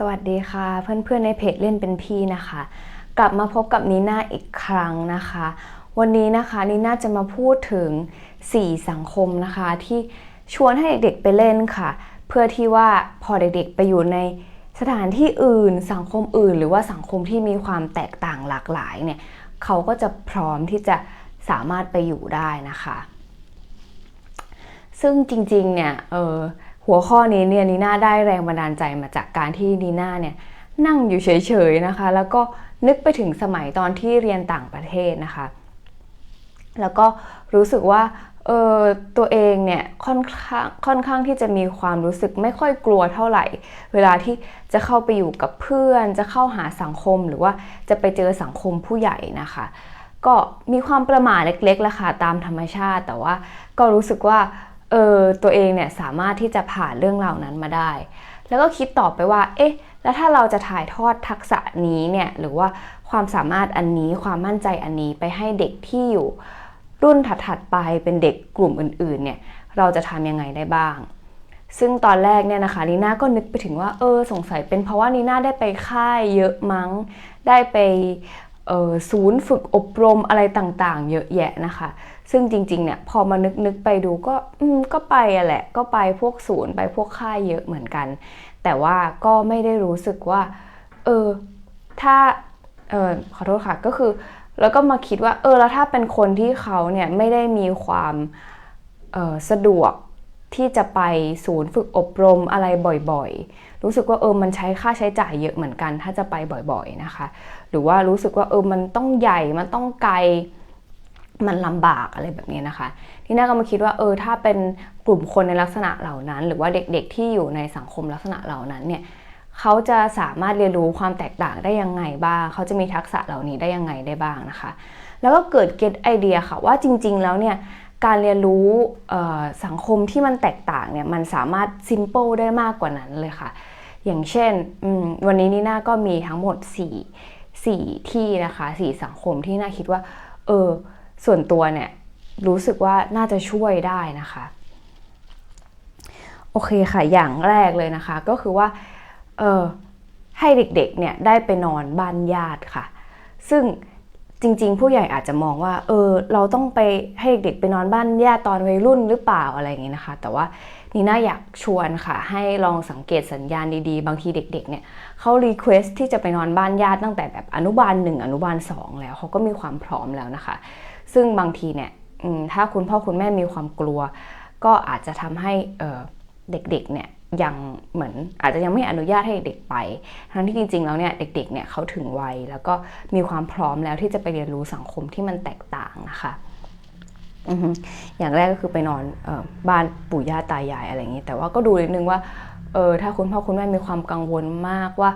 สวัสดีค่ะ เพื่อนๆในเพจเล่นเป็นพี่นะคะ กลับมาพบกับนีน่าอีกครั้งนะคะ วันนี้นะคะนีน่าจะมาพูดถึง 4 สังคมนะคะ ที่ชวนให้เด็กๆไปเล่นค่ะ เพื่อที่ว่าพอเด็กๆไปอยู่ในสถานที่อื่น สังคมอื่น หรือว่าสังคมที่มีความแตกต่างหลากหลายเนี่ยเขาก็จะพร้อมที่จะสามารถไปอยู่ได้นะคะ ซึ่งจริงๆเนี่ยเออ หัวข้อนี้เนี่ยนีน่าได้แรงบันดาลใจมาจากการที่นีน่าเนี่ยนั่งอยู่เฉยๆนะคะ แล้วก็นึกไปถึงสมัยตอนที่เรียนต่างประเทศนะคะ แล้วก็รู้สึกว่าเออตัวเองเนี่ยค่อนข้างค่อนข้างที่จะมีความรู้สึกไม่ค่อยกลัวเท่าไหร่ เวลาที่จะเข้าไปอยู่กับเพื่อน จะเข้าหาสังคมหรือว่าจะไปเจอสังคมผู้ใหญ่นะคะ ก็มีความประหม่าเล็กๆแหละค่ะตามธรรมชาติ แต่ว่าก็รู้สึกว่า เออตัวเองเนี่ยสามารถที่จะผ่านเรื่องรานั้นมาได้ แล้วก็คิดต่อไปว่า เอ๊ะ แล้วถ้าเราจะถ่ายทอดทักษะนี้เนี่ยหรือว่าความสามารถอันนี้ความมั่นใจอันนี้ไปให้เด็กที่อยู่รุ่นถัดๆไปเป็นเด็กกลุ่มอื่นๆเนี่ยเราจะทำยังไงได้บ้าง ซึ่งตอนแรกเนี่ยนะคะนีน่าก็นึกไปถึงว่าเออสงสัยเป็นเพราะว่านีน่าได้ไปค่ายเยอะมั้ง ได้ไปศูนย์ฝึกอบรมอะไรต่างๆ เยอะแยะนะคะ ซึ่งจริงๆเนี่ยพอมานึกนึกไปดูก็อืมก็ไปอะแหละ ก็ไปพวกศูนย์ไปพวกค่ายเยอะเหมือนกัน แต่ว่าก็ไม่ได้รู้สึกว่า เออ ถ้าเออขอโทษค่ะก็คือ แล้วก็มาคิดว่า เออแล้วถ้าเป็นคนที่เขาเนี่ยไม่ได้มีความออสะดวกที่จะไปศูนย์ฝึกอบรมอะไรบ่อยๆ รู้สึกว่าเออมันใช้ค่าใช้จ่ายเยอะเหมือนกัน ถ้าจะไปบ่อยๆนะคะ หรือว่ารู้สึกว่าเออมันต้องใหญ่มันต้องไกล มันลำบากอะไรแบบนี้นะคะ ที่น่าก็มาคิดว่าเออถ้าเป็นกลุ่มคนในลักษณะเหล่านั้น หรือว่าเด็กๆที่อยู่ในสังคมลักษณะเหล่านั้นเนี่ยเขาจะสามารถเรียนรู้ความแตกต่างได้ยังไงบ้าง เขาจะมีทักษะเหล่านี้ได้ยังไงได้บ้างนะคะ แล้วก็เกิดเก็ตไอเดียค่ะว่าจริง ๆ แล้วเนี่ยการเรียนรู้สังคมที่มันแตกต่างเนี่ยมันสามารถซิมเปิลได้มากกว่านั้นเลยค่ะ อย่างเช่นวันนี้นี่น่าก็มีทั้งหมด 4 4 ที่นะคะ 4 สังคมที่น่าคิดว่าเออ ส่วนตัวเนี่ยรู้สึกว่าน่าจะช่วยได้นะคะ โอเคค่ะ อย่างแรกเลยนะคะ ก็คือว่าเออให้เด็กๆเนี่ยได้ไปนอนบ้านญาติค่ะ ซึ่งจริง ๆ ผู้ใหญ่อาจจะมองว่า เออ เราต้องไปให้เด็กๆไปนอนบ้านญาติตอนวัยรุ่นหรือเปล่าอะไรอย่างนี้นะคะ แต่ว่านี่น่าอยากชวนค่ะ ให้ลองสังเกตสัญญาณดีๆ บางทีเด็ก ๆ เนี่ยเขารีเควสที่จะไปนอนบ้านญาติตั้งแต่แบบอนุบาลหนึ่งอนุบาลสองแล้วเขาก็มีความพร้อมแล้วนะคะ ซึ่งบางทีเนี่ยถ้าคุณพ่อคุณแม่มีความกลัว ก็อาจจะทำให้เด็กๆเนี่ยยังเหมือนอาจจะยังไม่อนุญาตให้เด็กไป ทั้งที่จริงๆแล้วเนี่ยเด็กๆเนี่ยเขาถึงวัยแล้วก็มีความพร้อมแล้วที่จะไปเรียนรู้สังคมที่มันแตกต่างนะคะอย่างแรกก็คือไปนอนอบ้านปู่ย่าตายายอะไรอย่างนี้ แต่ว่าก็ดูนิดนึงว่าเออถ้าคุณพ่อคุณแม่มีความกังวลมากว่า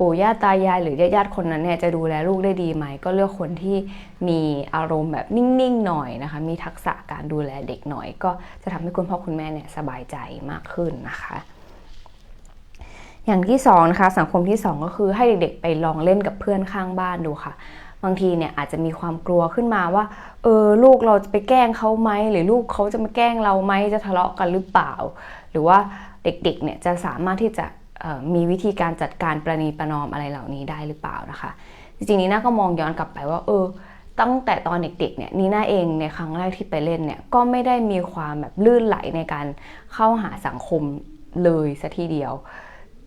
ปู่ย่าตายายหรือญาติๆคนนั้นเนี่ยจะดูแลลูกได้ดีไหม ก็เลือกคนที่มีอารมณ์แบบนิ่งๆหน่อยนะคะ มีทักษะการดูแลเด็กหน่อย ก็จะทำให้คุณพ่อคุณแม่เนี่ยสบายใจมากขึ้นนะคะ อย่างที่2นะคะสังคมที่ 2 ก็คือให้เด็กๆ ไปลองเล่นกับเพื่อนข้างบ้านดูค่ะบางทีเนี่ยอาจจะมีความกลัวขึ้นมาว่าเออลูกเราจะไปแกล้งเขาไหมหรือลูกเขาจะมาแกล้งเราไหมจะทะเลาะกันหรือเปล่า หรือว่าเด็กๆเนี่ยจะสามารถที่จะ มีวิธีการจัดการประนีประนอมอะไรเหล่านี้ได้หรือเปล่านะคะ จริงๆนีน่าก็มองย้อนกลับไปว่า เออ ตั้งแต่ตอนเด็กๆเนี่ยนีน่าเองในครั้งแรกที่ไปเล่นเนี่ยก็ไม่ได้มีความแบบลื่นไหลในการเข้าหาสังคมเลยสัทีเดียว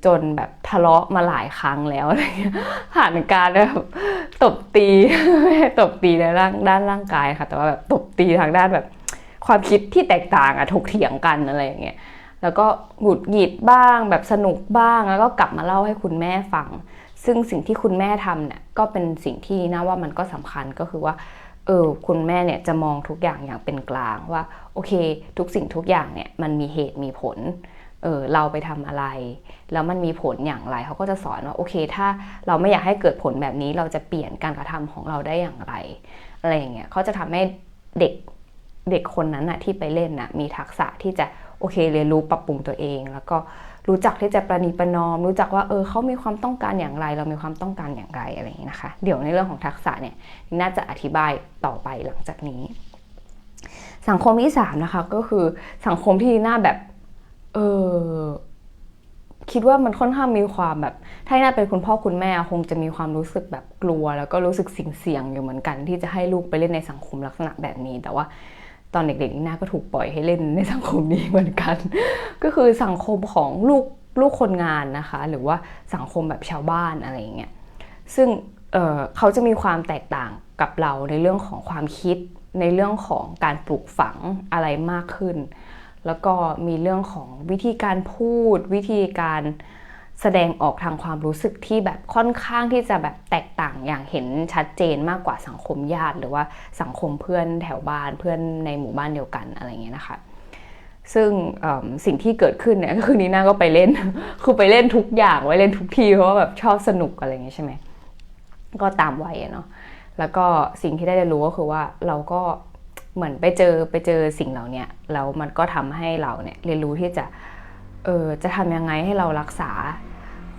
จนแบบทะเลาะมาหลายครั้งแล้วอะไรเงี้ยผ่านการแบบตบตีไม่ตบตีในร่างด้านร่างกายค่ะ แต่ว่าแบบตบตีทางด้านแบบความคิดที่แตกต่างอะถกเถียงกันอะไรอย่างเงี้ย แล้วก็หงุดหงิดบ้าง แบบสนุกบ้าง แล้วก็กลับมาเล่าให้คุณแม่ฟัง ซึ่งสิ่งที่คุณแม่ทำเนี่ยก็เป็นสิ่งที่น่าว่ามันก็สำคัญก็คือว่าเออคุณแม่เนี่ยจะมองทุกอย่างอย่างเป็นกลางว่า โอเค ทุกสิ่งทุกอย่างเนี่ยมันมีเหตุมีผลเออเราไปทำอะไร แล้วมันมีผลอย่างไรเขาก็จะสอนว่าโอเค ถ้าเราไม่อยากให้เกิดผลแบบนี้ เราจะเปลี่ยนการกระทำของเราได้อย่างไรอะไรอย่างเงี้ยเขาจะทำให้เด็กเด็กคนนั้นอะที่ไปเล่นนะมีทักษะที่จะ โอเค เรียนรู้ปรับปรุงตัวเอง แล้วก็รู้จักที่จะประนีประนอม รู้จักว่าเออเขามีความต้องการอย่างไร เรามีความต้องการอย่างไรอะไรอย่างนี้นะคะ เดี๋ยวในเรื่องของทักษะเนี่ยน่าจะอธิบายต่อไปหลังจากนี้ สังคมที่3นะคะก็คือสังคมที่น่าแบบเออคิดว่ามันค่อนข้างมีความแบบ ถ้าน่าเป็นคุณพ่อคุณแม่คงจะมีความรู้สึกแบบกลัว แล้วก็รู้สึกสิ่งเสี่ยงอยู่เหมือนกัน ที่จะให้ลูกไปเล่นในสังคมลักษณะแบบนี้ แต่ว่า ตอนเด็กๆนี่นาก็ถูกปล่อยให้เล่นในสังคมนี้เหมือนกัน ก็คือสังคมของลูกลูกคนงานนะคะ หรือว่าสังคมแบบชาวบ้านอะไรอย่างเงี้ยซึ่งเเขาจะมีความแตกต่างกับเราในเรื่องของความคิด ในเรื่องของการปลูกฝังอะไรมากขึ้น แล้วก็มีเรื่องของวิธีการพูด วิธีการ แสดงออกทางความรู้สึกที่แบบค่อนข้างที่จะแบบแตกต่างอย่างเห็นชัดเจนมากกว่าสังคมญาติ หรือว่าสังคมเพื่อนแถวบ้านเพื่อนในหมู่บ้านเดียวกันอะไรเงี้ยนะคะซึ่งสิ่งที่เกิดขึ้นเนี่ยก็คือนีน่าก็ไปเล่น คือไปเล่นทุกอย่างไว้เล่นทุกทีเพราะว่าแบบชอบสนุกอะไรเงี้ยใช่ไหมก็ตามวัยเนาะแล้วก็สิ่งที่ได้เรียนรู้ก็คือว่าเราก็เหมือนไปเจอไปเจอสิ่งเหล่านี้แล้วมันก็ทำให้เราเนี่ยเรียนรู้ที่จะเออจะทำยังไงให้เรารักษา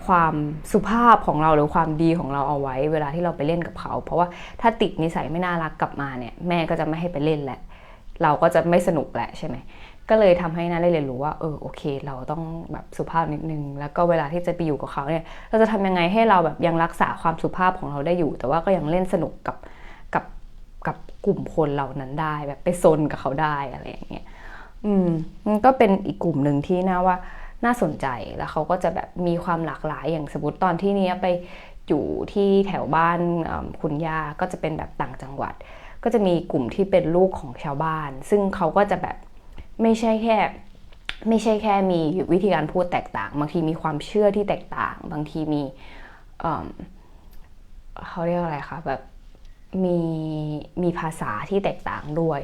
ความสุภาพของเราหรือความดีของเราเอาไว้ เวลาที่เราไปเล่นกับเขา เพราะว่าถ้าติดนิสัยไม่น่ารักกลับมาเนี่ยแม่ก็จะไม่ให้ไปเล่นแหละ เราก็จะไม่สนุกแหละใช่ไหมก็เลยทำให้น่าได้เรียนรู้ว่าเออโอเค เราต้องแบบสุภาพนิดนึง แล้วก็เวลาที่จะไปอยู่กับเขาเนี่ยเราจะทำยังไงให้เราแบบยังรักษาความสุภาพของเราได้อยู่ แต่ว่าก็ยังเล่นสนุกกับกับกับกลุ่มคนเหล่านั้นได้แบบไปซนกับเขาได้อะไรอย่างเงี้ยอืมมันก็เป็นอีกกลุ่มหนึ่งที่น่าว่า น่าสนใจแล้วเขาก็จะแบบมีความหลากหลายอย่างสมมติตอนที่นี้ไปอยู่ที่แถวบ้านคุณย่าก็จะเป็นแบบต่างจังหวัด ก็จะมีกลุ่มที่เป็นลูกของชาวบ้าน ซึ่งเขาก็จะแบบไม่ใช่แค่ไม่ใช่แค่มีวิธีการพูดแตกต่าง บางทีมีความเชื่อที่แตกต่าง บางทีมีเขาเรียกอะไรคะแบบมีมีภาษาที่แตกต่างด้วย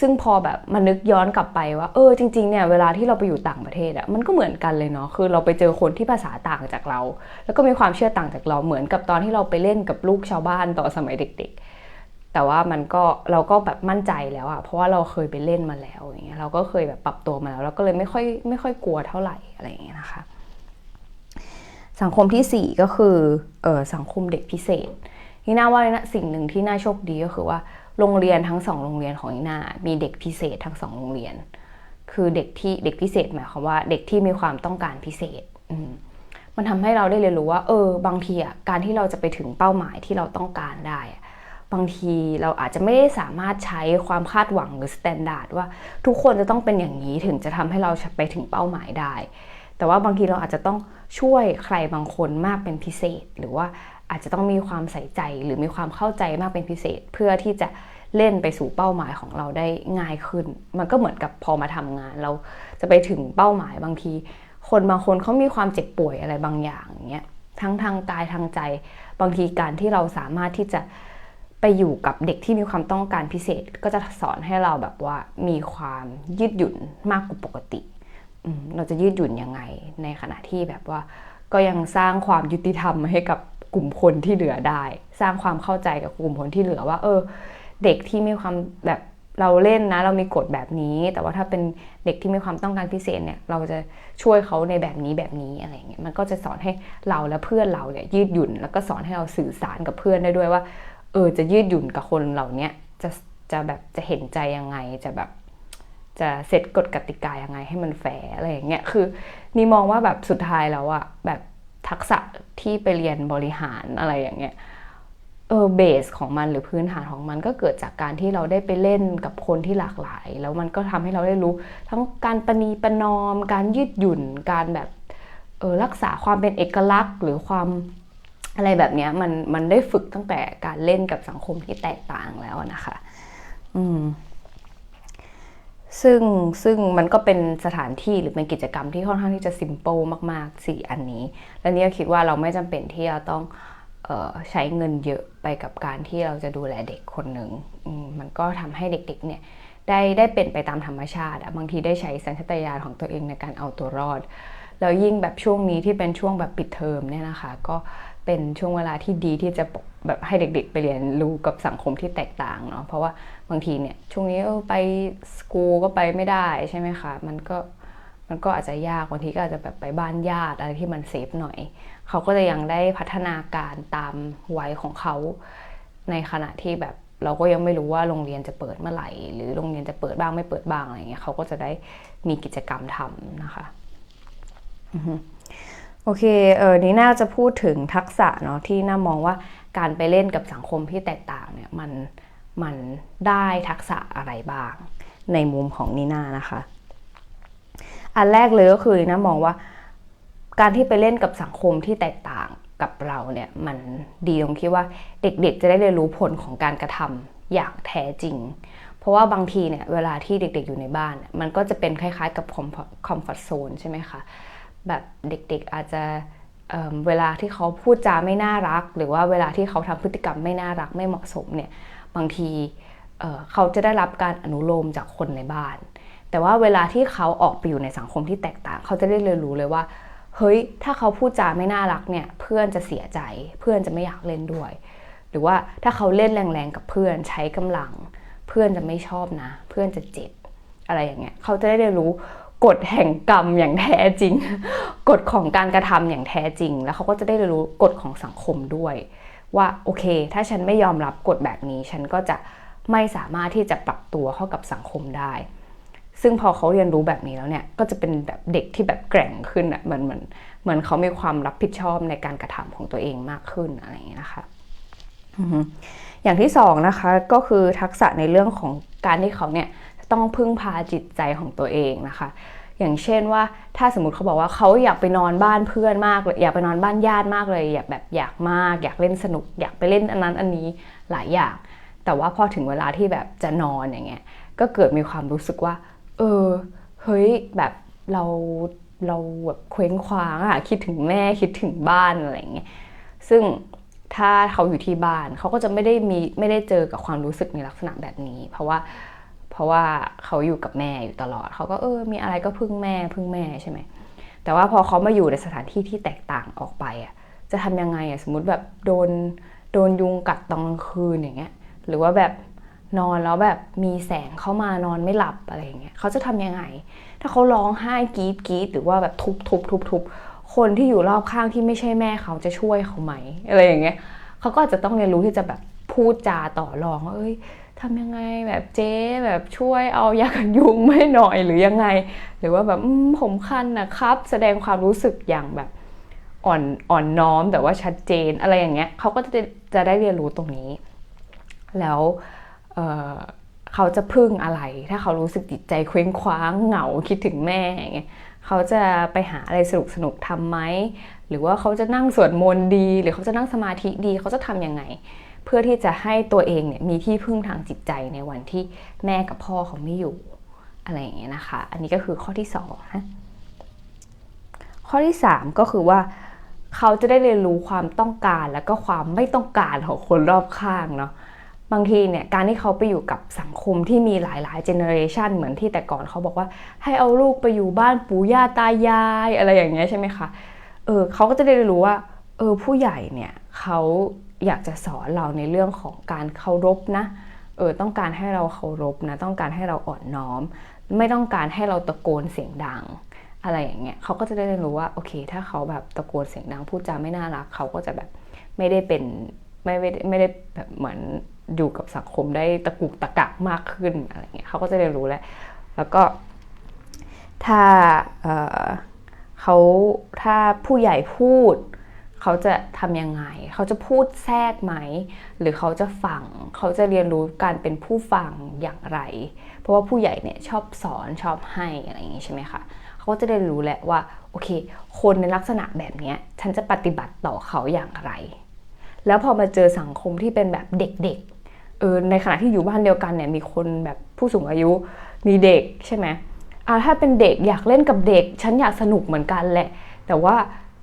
ซึ่งพอแบบมานึกย้อนกลับไปว่า เออจริงๆเนี่ยเวลาที่เราไปอยู่ต่างประเทศอะมันก็เหมือนกันเลยเนาะคือเราไปเจอคนที่ภาษาต่างจากเรา แล้วก็มีความเชื่อต่างจากเราเหมือนกับตอนที่เราไปเล่นกับลูกชาวบ้านต่อสมัยเด็ก ๆ แต่ว่ามันก็เราก็แบบมั่นใจแล้วอะเพราะว่าเราเคยไปเล่นมาแล้วอย่างเงี้ยเราก็เคยแบบปรับตัวมาแล้วเราก็เลยไม่ค่อยไม่ค่อยกลัวเท่าไหร่อะไรอย่างเงี้ยนะคะสังคมที่ 4 ก็คือเออสังคมเด็กพิเศษนี่น่าว่านะสิ่งหนึ่งที่น่าโชคดีก็คือว่า โรงเรียนทั้งสองโรงเรียนของนีน่ามีเด็กพิเศษทั้งสองโรงเรียน คือเด็กที่เด็กพิเศษหมายความว่าเด็กที่มีความต้องการพิเศษมันทำให้เราได้เรียนรู้ว่า เออ บางทีอะการที่เราจะไปถึงเป้าหมายที่เราต้องการได้ บางทีเราอาจจะไม่ได้สามารถใช้ความคาดหวังหรือสแตนดาร์ดว่าทุกคนจะต้องเป็นอย่างนี้ถึงจะทำให้เราไปถึงเป้าหมายได้ แต่ว่าบางทีเราอาจจะต้องช่วยใครบางคนมากเป็นพิเศษ หรือว่า อาจจะต้องมีความใส่ใจหรือมีความเข้าใจมากเป็นพิเศษ เพื่อที่จะเล่นไปสู่เป้าหมายของเราได้ง่ายขึ้น มันก็เหมือนกับพอมาทำงาน เราจะไปถึงเป้าหมายบางที คนบางคนเขามีความเจ็บป่วยอะไรบางอย่างอย่างเงี้ยทั้งทางกายทางใจ บางทีการที่เราสามารถที่จะไปอยู่กับเด็กที่มีความต้องการพิเศษ ก็จะสอนให้เราแบบว่ามีความยืดหยุ่นมากกว่าปกติเราจะยืดหยุ่นยังไง ในขณะที่แบบว่าก็ยังสร้างความยุติธรรมให้กับ กลุ่มคนที่เหลือได้ สร้างความเข้าใจกับกลุ่มคนที่เหลือว่า เออ เด็กที่มีความแบบเราเล่นนะ เรามีกฎแบบนี้ แต่ว่าถ้าเป็นเด็กที่มีความต้องการพิเศษเนี่ย เราจะช่วยเขาในแบบนี้แบบนี้อะไรเงี้ยมันก็จะสอนให้เราและเพื่อนเราเนี่ยยืดหยุ่น แล้วก็สอนให้เราสื่อสารกับเพื่อนได้ด้วยว่า เออจะยืดหยุ่นกับคนเหล่านี้จะจะแบบจะเห็นใจยังไงจะแบบจะเซตกฎกติกายังไงให้มันแฝงอะไรอย่างเงี้ยคือนี่มองว่าแบบสุดท้ายแล้วอะแบบทักษะ ที่ไปเรียนบริหารอะไรอย่างเงี้ยเออเบสของมันหรือพื้นฐานของมันก็เกิดจากการที่เราได้ไปเล่นกับคนที่หลากหลาย แล้วมันก็ทำให้เราได้รู้ ทั้งการปณีประนอม การยืดหยุ่น การแบบเออรักษาความเป็นเอกลักษณ์ หรือความอะไรแบบเนี้ยมันมันได้ฝึกตั้งแต่การเล่นกับสังคมที่แตกต่างแล้วนะคะ อืม ซึ่งซึ่งมันก็เป็นสถานที่หรือเป็นกิจกรรมที่ค่อนข้างที่จะซิมเปิลมากๆสี่อันนี้ และนี่ก็คิดว่าเราไม่จำเป็นที่จะต้องออใช้เงินเยอะไปกับการที่เราจะดูแลเด็กคนหนึ่งมันก็ทำให้เด็กๆเนี่ยได้ได้เป็นไปตามธรรมชาติบางทีได้ใช้สัญชาตญาณของตัวเองในการเอาตัวรอดแล้วยิ่งแบบช่วงนี้ที่เป็นช่วงแบบปิดเทอมเนี่ยนะคะ ก็เป็นช่วงเวลาที่ดีที่จะแบบให้เด็กๆ ไปเรียนรู้กับสังคมที่แตกต่างเนาะเพราะว่า บางทีเนี่ยช่วงนี้ไปสกูก็ไปไม่ได้ใช่ไหมคะมันก็มันก็อาจจะยากบางทีก็อาจจะแบบไปบ้านญาติอะไรที่มันเซฟหน่อย เขาก็จะยังได้พัฒนาการตามวัยของเขา ในขณะที่แบบเราก็ยังไม่รู้ว่าโรงเรียนจะเปิดเมื่อไหร่ หรือโรงเรียนจะเปิดบ้างไม่เปิดบ้างอะไรเงี้ยเขาก็จะได้มีกิจกรรมทำนะคะโอเคเออนี่น่าจะพูดถึงทักษะเนาะที่น่ามองว่าการไปเล่นกับสังคมที่แตกต่างเนี่ยมัน มันได้ทักษะอะไรบ้าง ในมุมของนีน่านะคะ อันแรกเลยก็คือนีน่ามองว่าการที่ไปเล่นกับสังคมที่แตกต่างกับเราเนี่ยมันดีตรงที่ว่าเด็กๆ จะได้เรียนรู้ผลของการกระทำอย่างแท้จริง เพราะว่าบางทีเนี่ยเวลาที่เด็กๆอยู่ในบ้าน มันก็จะเป็นคล้ายๆกับคอมฟอร์ทโซนใช่ไหมคะแบบเด็กๆอาจจะเเวลาที่เขาพูดจาไม่น่ารัก หรือว่าเวลาที่เขาทำพฤติกรรมไม่น่ารักไม่เหมาะสมเนี่ย บางทีเเขาจะได้รับการอนุโลมจากคนในบ้าน แต่ว่าเวลาที่เขาออกไปอยู่ในสังคมที่แตกต่าง เขาจะได้เรียนรู้เลยว่า เฮ้ย ถ้าเขาพูดจาไม่น่ารักเนี่ย เพื่อนจะเสียใจ เพื่อนจะไม่อยากเล่นด้วย หรือว่าถ้าเขาเล่นแรงๆกับเพื่อนใช้กำลัง เพื่อนจะไม่ชอบนะ เพื่อนจะเจ็บอะไรอย่างเงี้ย เขาจะได้เรียนรู้กฎแห่งกรรมอย่างแท้จริง กฎของการกระทำอย่างแท้จริง แล้วเขาก็จะได้เรียนรู้กฎของสังคมด้วย ว่าโอเค ถ้าฉันไม่ยอมรับกฎแบบนี้ ฉันก็จะไม่สามารถที่จะปรับตัวเข้ากับสังคมได้ ซึ่งพอเขาเรียนรู้แบบนี้แล้วเนี่ย ก็จะเป็นแบบเด็กที่แบบแกร่งขึ้นอะ่ะเหมือนเหมือนเหมือนเขามีความรับผิดชอบในการกระทำของตัวเองมากขึ้นอะไรอย่างเงี้ยนะคะอย่างที่สองนะคะก็คือทักษะในเรื่องของการที่เขาเนี่ยต้องพึ่งพาจิตใจของตัวเองนะคะ อย่างเช่นว่าถ้าสมมติเขาบอกว่าเขาอยากไปนอนบ้านเพื่อนมากเลยอยากไปนอนบ้านญาติมากเลย อยากแบบอยากมาก อยากเล่นสนุก อยากไปเล่นอันนั้นอันนี้หลายอย่าง แต่ว่าพอถึงเวลาที่แบบจะนอนอย่างเงี้ยก็เกิดมีความรู้สึกว่า เออเฮ้ยแบบเราเราแบบเคว้งคว้างอะคิดถึงแม่คิดถึงบ้านอะไรเงี้ยซึ่งถ้าเขาอยู่ที่บ้านเขาก็จะไม่ได้มีไม่ได้เจอกับความรู้สึกในลักษณะแบบนี้ เพราะว่า เพราะว่าเขาอยู่กับแม่อยู่ตลอด เขาก็เออ มีอะไรก็พึ่งแม่พึ่งแม่ใช่ไหม แต่ว่าพอเขามาอยู่ในสถานที่ที่แตกต่างออกไปอะ จะทำยังไงอะ สมมติแบบโดนโดนยุงกัดตอนกลางคืนอย่างเงี้ย หรือว่าแบบนอนแล้วแบบมีแสงเข้ามานอนไม่หลับอะไรอย่างเงี้ย เขาจะทำยังไง ถ้าเขาร้องไห้กรีดกรีดหรือว่าแบบทุบทุบทุบทุบคนที่อยู่รอบข้างที่ไม่ใช่แม่เขาจะช่วยเขาไหมอะไรอย่างเงี้ย เขาก็อาจจะต้องเรียนรู้ที่จะแบบพูดจาต่อรองว่าเอ้ย ทำยังไงแบบเจ๊แบบช่วยเอายากันยุงไม่หน่อยหรือยังไง หรือว่าแบบผมคันนะครับ แสดงความรู้สึกอย่างแบบอ่อนอ่อนน้อมแต่ว่าชัดเจนอะไรอย่างเงี้ยเขาก็จะจะได้เรียนรู้ตรงนี้ แล้วเเขาจะพึ่งอะไร ถ้าเขารู้สึกจิตใจเคว้งคว้างเหงาคิดถึงแม่เงี้ยเขาจะไปหาอะไรสนุกสนุกทำไหมหรือว่าเขาจะนั่งสวดมนต์ดี หรือเขาจะนั่งสมาธิดีเขาจะทำยังไง เพื่อที่จะให้ตัวเองเนี่ยมีที่พึ่งทางจิตใจในวันที่แม่กับพ่อเขาไม่อยู่อะไรอย่างเงี้ยนะคะ อันนี้ก็คือข้อที่สองนะข้อที่สามก็คือว่าเขาจะได้เรียนรู้ความต้องการแล้วก็ความไม่ต้องการของคนรอบข้างเนาะบางทีเนี่ยการที่เขาไปอยู่กับสังคมที่มีหลายๆเจเนอเรชันเหมือนที่แต่ก่อนเขาบอกว่า ให้เอาลูกไปอยู่บ้านปู่ย่าตายายอะไรอย่างเงี้ยใช่ไหมคะเออเขาก็จะได้รู้ว่าเออผู้ใหญ่เนี่ยเขา อยากจะสอนเราในเรื่องของการเคารพนะ เออต้องการให้เราเคารพนะ ต้องการให้เราอ่อนน้อม ไม่ต้องการให้เราตะโกนเสียงดัง อะไรอย่างเงี้ยเขาก็จะได้เรียนรู้ว่าโอเค ถ้าเขาแบบตะโกนเสียงดังพูดจาไม่น่ารักเขาก็จะแบบไม่ได้เป็นไม่ไม่ไม่ได้แบบเหมือนอยู่กับสังคมได้ตะกุกตะกักมากขึ้นอะไรเงี้ยเขาก็จะเรียนรู้แล้วแล้วก็ถ้าเขาถ้าผู้ใหญ่พูด เขาจะทำยังไง เขาจะพูดแทรกไหม หรือเขาจะฟัง เขาจะเรียนรู้การเป็นผู้ฟังอย่างไร เพราะว่าผู้ใหญ่เนี่ยชอบสอนชอบให้อะไรอย่างนี้ใช่ไหมคะเขาก็จะได้รู้แหละว่าโอเค คนในลักษณะแบบนี้ฉันจะปฏิบัติต่อเขาอย่างไร แล้วพอมาเจอสังคมที่เป็นแบบเด็กๆเออในขณะที่อยู่บ้านเดียวกันเนี่ยมีคนแบบผู้สูงอายุมีเด็กใช่ไหมอ่าถ้าเป็นเด็กอยากเล่นกับเด็ก ฉันอยากสนุกเหมือนกันแหละ แต่ว่า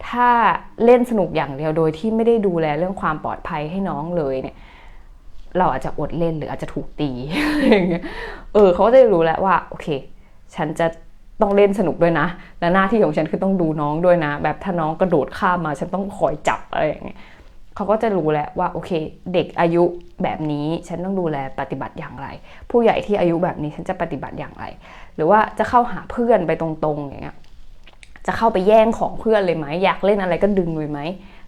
ถ้าเล่นสนุกอย่างเดียวโดยที่ไม่ได้ดูแลเรื่องความปลอดภัยให้น้องเลยเนี่ย เราอาจจะอดเล่นหรืออาจจะถูกตีอย่างเงี้ยเออเขาก็จะรู้แล้วว่าโอเค ฉันจะต้องเล่นสนุกด้วยนะ และหน้าที่ของฉันคือต้องดูน้องด้วยนะ แบบถ้าน้องกระโดดข้ามมา ฉันต้องคอยจับอะไรอย่างเงี้ยเขาก็จะรู้แล้วว่าโอเค เด็กอายุแบบนี้ฉันต้องดูแลปฏิบัติอย่างไร ผู้ใหญ่ที่อายุแบบนี้ฉันจะปฏิบัติอย่างไร หรือว่าจะเข้าหาเพื่อนไปตรงๆอย่างเงี้ย จะเข้าไปแย่งของเพื่อนเลยไหมอยากเล่นอะไรก็ดึงเลยไหม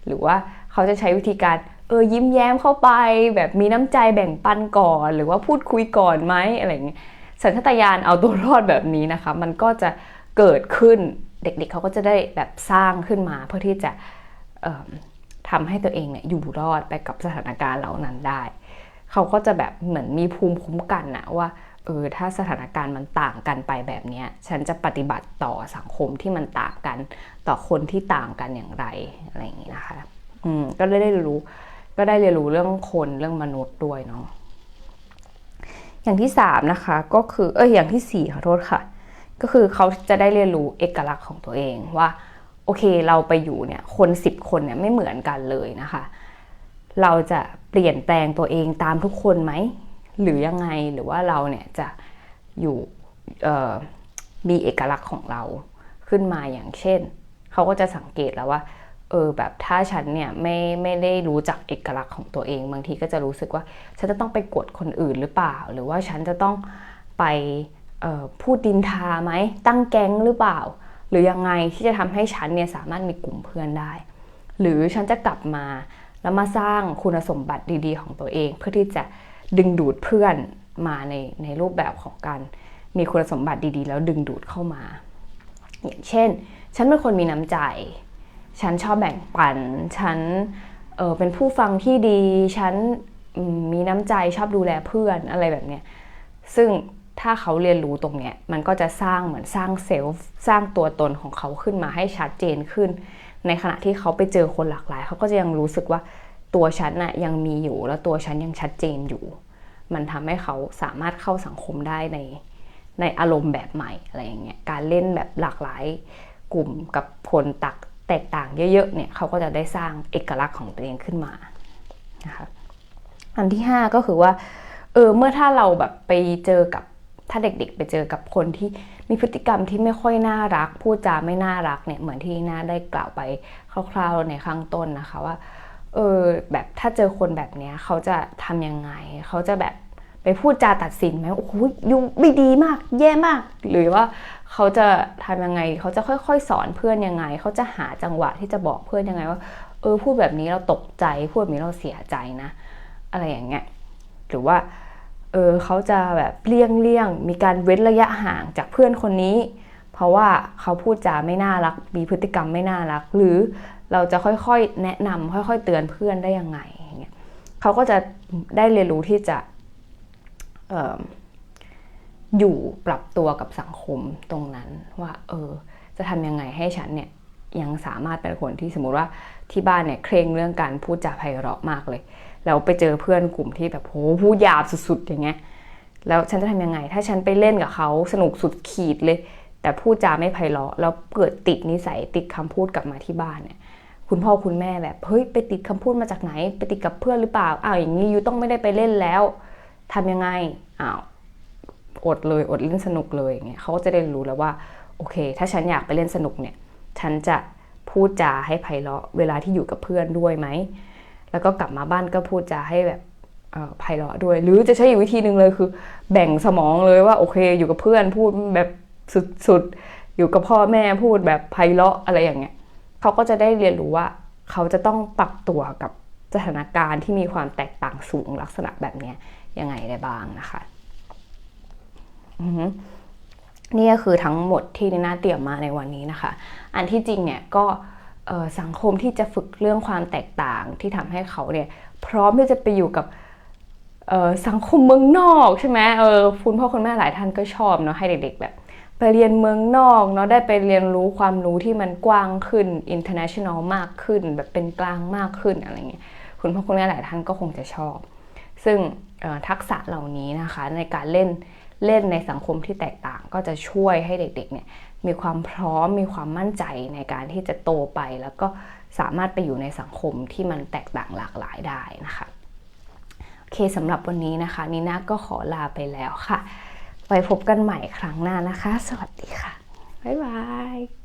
หรือว่าเขาจะใช้วิธีการเออยิ้มแย้มเข้าไป แบบมีน้ำใจแบ่งปันก่อน หรือว่าพูดคุยก่อนไหมอะไรเงี้ยสัญชาตญาณเอาตัวรอดแบบนี้นะคะ มันก็จะเกิดขึ้นเด็กๆเขาก็จะได้แบบสร้างขึ้นมาเพื่อที่จะทำให้ตัวเองเนี่ยอยู่รอดไปกับสถานการณ์เหล่านั้นได้ เขาก็จะแบบเหมือนมีภูมิคุ้มกันนะว่า เออถ้าสถานการณ์มันต่างกันไปแบบนี้ฉันจะปฏิบัติต่อสังคมที่มันต่างกัน ต่อคนที่ต่างกันอย่างไรอะไรอย่างนี้นะคะ อืมก็ได้ได้รู้ ก็ได้เรียนรู้เรื่องคนเรื่องมนุษย์ด้วยเนาะอย่างที่สามนะคะก็คือเอออย่างที่สี่ขอโทษค่ะ ก็คือเขาจะได้เรียนรู้เอกลักษณ์ของตัวเองว่า โอเคเราไปอยู่เนี่ย คนสิบคนเนี่ยไม่เหมือนกันเลยนะคะ เราจะเปลี่ยนแปลงตัวเองตามทุกคนไหม หรือยังไงหรือว่าเราเนี่ยจะอยู่มีเอกลักษณ์ของเราขึ้นมาอย่างเช่น เขาก็จะสังเกตแล้วว่าเออแบบถ้าฉันเนี่ยไม่ไม่ได้รู้จักเอกลักษณ์ของตัวเอง บางทีก็จะรู้สึกว่า ฉันจะต้องไปกดคนอื่นหรือเปล่า หรือว่าฉันจะต้องไปพูดดินทาไหมตั้งแก๊งหรือเปล่า หรือยังไงที่จะทำให้ฉันเนี่ยสามารถมีกลุ่มเพื่อนได้ หรือฉันจะกลับมาแล้วมาสร้างคุณสมบัติดีๆ ของตัวเอง เพื่อที่จะ ดึงดูดเพื่อนมาในในรูปแบบของการมีคุณสมบัติดีๆ แล้วดึงดูดเข้ามา อย่างเช่น ฉันเป็นคนมีน้ำใจ ฉันชอบแบ่งปัน ฉันเเป็นผู้ฟังที่ดี ฉันมีน้ำใจชอบดูแลเพื่อนอะไรแบบเนี้ย ซึ่งถ้าเขาเรียนรู้ตรงเนี้ยมันก็จะสร้างเหมือนสร้างเซลฟ์สร้างตัวตนของเขาขึ้นมาให้ชัดเจนขึ้น ในขณะที่เขาไปเจอคนหลากหลาย เขาก็จะยังรู้สึกว่า ตัวฉันน่ะยังมีอยู่แล้วตัวฉันยังชัดเจนอยู่ มันทำให้เขาสามารถเข้าสังคมได้ในในอารมณ์แบบใหม่อะไรอย่างเงี้ยการเล่นแบบหลากหลายกลุ่มกับคนตักแตกต่างเยอะๆเนี่ยเขาก็จะได้สร้างเอกลักษณ์ของตัวเองขึ้นมานะคะอันที่ 5 ก็คือว่าเออเมื่อถ้าเราแบบไปเจอกับถ้าเด็กๆ ไปเจอกับคนที่มีพฤติกรรมที่ไม่ค่อยน่ารัก พูดจาไม่น่ารักเนี่ยเหมือนที่น่าได้กล่าวไปคร่าวๆในข้างต้นนะคะว่า เออแบบถ้าเจอคนแบบเนี้ยเขาจะทำยังไง เขาจะแบบไปพูดจาตัดสินไหมโอ้โหยุ่งไม่ดีมาก แย่มาก หรือว่าเขาจะทำยังไง เขาจะค่อย ๆ สอนเพื่อนยังไง เขาจะหาจังหวะที่จะบอกเพื่อนยังไงว่า เออพูดแบบนี้เราตกใจพูดแบบนี้เราเสียใจนะ อะไรอย่างเงี้ยหรือว่าเออเขาจะแบบเลี่ยงเลี่ยงมีการเว้นระยะห่างจากเพื่อนคนนี้ เพราะว่าเขาพูดจาไม่น่ารัก มีพฤติกรรมไม่น่ารัก หรือ เราจะค่อยๆแนะนำค่อย ๆ เตือนเพื่อนได้ยังไงอย่างเงี้ยเขาก็จะได้เรียนรู้ที่จะอยู่ปรับตัวกับสังคมตรงนั้นว่า เออ จะทำยังไงให้ฉันเนี่ยยังสามารถเป็นคนที่สมมติว่าที่บ้านเนี่ยเคร่งเรื่องการพูดจาไพเราะมากเลยแล้วไปเจอเพื่อนกลุ่มที่แบบโหพูดหยาบสุดๆอย่างเงี้ยแล้วฉันจะทำยังไง ถ้าฉันไปเล่นกับเขาสนุกสุดขีดเลย แต่พูดจาไม่ไพเราะแล้วเกิดติดนิสัยติดคำพูดกลับมาที่บ้านเนี่ย คุณพ่อคุณแม่แบบเฮ้ยไปติดคำพูดมาจากไหน ไปติดกับเพื่อนหรือเปล่าอ้าวอย่างนี้ยูต้องไม่ได้ไปเล่นแล้วทำยังไงอ้าวอดเลยอดเล่นสนุกเลยอย่างเงี้ยเขาก็จะได้รู้แล้วว่าโอเค ถ้าฉันอยากไปเล่นสนุกเนี่ย ฉันจะพูดจาให้ไพเราะเวลาที่อยู่กับเพื่อนด้วยไหมแล้วก็กลับมาบ้านก็พูดจาให้แบบไพเราะด้วย หรือจะใช้อีกวิธีหนึ่งเลยคือ แบ่งสมองเลยว่าโอเค อยู่กับเพื่อนพูดแบบสุดๆอยู่กับพ่อแม่พูดแบบไพเราะอะไรอย่างเงี้ย เขาก็จะได้เรียนรู้ว่า เขาจะต้องปรับตัวกับสถานการณ์ที่มีความแตกต่างสูงลักษณะแบบนี้ยังไงได้บ้างนะคะนี่ก็คือทั้งหมดที่นิน่าเตรียมมาในวันนี้นะคะ อันที่จริงเนี่ยก็สังคมที่จะฝึกเรื่องความแตกต่างที่ทำให้เขาเนี่ยพร้อมที่จะไปอยู่กับสังคมเมืองนอกใช่ไหมเออคุณพ่อคุณแม่หลายท่านก็ชอบเนาะให้เด็กๆแบบ ไปเรียนเมืองนอกเนาะได้ไปเรียนรู้ความรู้ที่มันกว้างขึ้น international มากขึ้น แบบเป็นกลางมากขึ้นอะไรเงี้ยคุณพ่อคุณแม่หลายท่านก็คงจะชอบ ซึ่งทักษะเหล่านี้นะคะในการเล่นเล่นในสังคมที่แตกต่างก็จะช่วยให้เด็กๆเนี่ยมีความพร้อมมีความมั่นใจในการที่จะโตไป แล้วก็สามารถไปอยู่ในสังคมที่มันแตกต่างหลากหลายได้นะคะโอเคสำหรับวันนี้นะคะนีน่าก็ขอลาไปแล้วค่ะ ไว้พบกันใหม่ครั้งหน้านะคะ สวัสดีค่ะ บ๊ายบาย